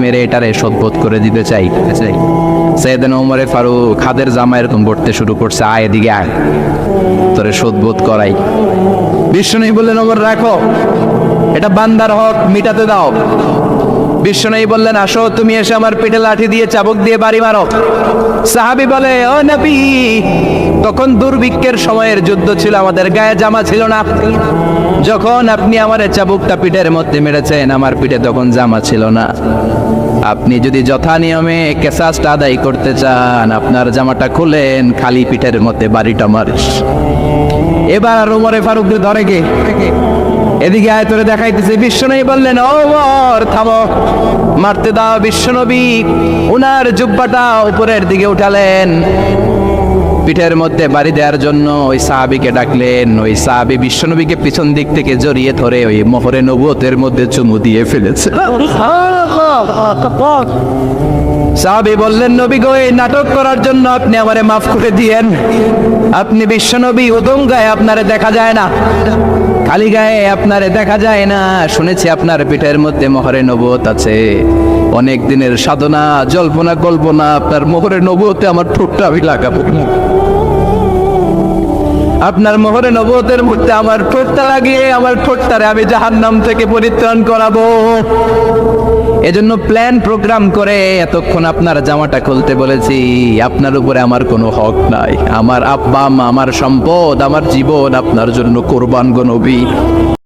মেরে এটারে শোধবোধ করে দিতে চাই। সেদিন ওমরে ফারুক খাদের জামা এরকম পড়তে শুরু করছে। আয় এদিকে আয়। তোরে শোধবোধ করাই। বিশ্ব নেই বললেন, ওমর, রাখো। এটা বান্দার হক, মিটাতে দাও। বিশ্বনবী বললেন, আসো, তুমি এসে আমার পিঠে লাঠি দিয়ে চাবুক দিয়ে বাড়ি মারো। সাহাবি বলে, ও নবী, তখন দুর্ভিক্ষের সময়ের যুদ্ধ ছিল, আমাদের গায়ে জামা ছিল না। যখন আপনি আমার চাবুকটা পিঠের মধ্যে মেরেছেন, আমার পিঠে তখন জামা ছিল না। আপনি যদি যথা নিয়মে কেসাসটা আদায় করতে চান, আপনার জামাটা খুলেন, খালি পিঠের মধ্যে বাড়িটা মারিস। এবার আর উমরে ফারুক ধরে কে? এদিকে আয়, তোরে দেখাইতেছে বিশ্বনবী বললেন, ও ওমর থামো। মারতে দাও বিশ্বনবী উনার জুব্বাটা উপরের দিকে উঠালেন। পিঠের মধ্যে বাড়ি দেওয়ার জন্য ওই সাহাবিকে ডাকলেন। ওই সাহাবি বিশ্বনবীকে পিছন দিক থেকে জড়িয়ে ধরে ওই মোহরে নবুয়তের মধ্যে চুমু দিয়ে ফেলেছে। সাহাবি বললেন, নবী গো, এই নাটক করার জন্য আপনি আমারে মাফ করে দিয়েন। আপনি বিশ্বনবী উদম গায়ে আপনারে দেখা যায় না। খালি গায়ে আপনারে দেখা যায় না। শুনেছি আপনার পিঠের মধ্যে মহরে নবত আছে। অনেক দিনের সাধনা, জল্পনা, কল্পনা, আপনার মোহরে নবতে আমার ঠোঁটটা আমি লাগাবো। আপনার মোহরে নবতের মধ্যে আমার ঠোঁটটা লাগিয়ে, আমার ঠোঁটটারে আমি জাহান্নাম থেকে পরিত্রাণ করাবো। এজন্য প্ল্যান প্রোগ্রাম করে এতক্ষণ আপনার জামাটা খুলতে বলেছি, আপনার উপরে আমার কোনো হক নাই। আমার আব্বা আমার সম্পদ, আমার জীবন আপনার জন্য কোরবান গো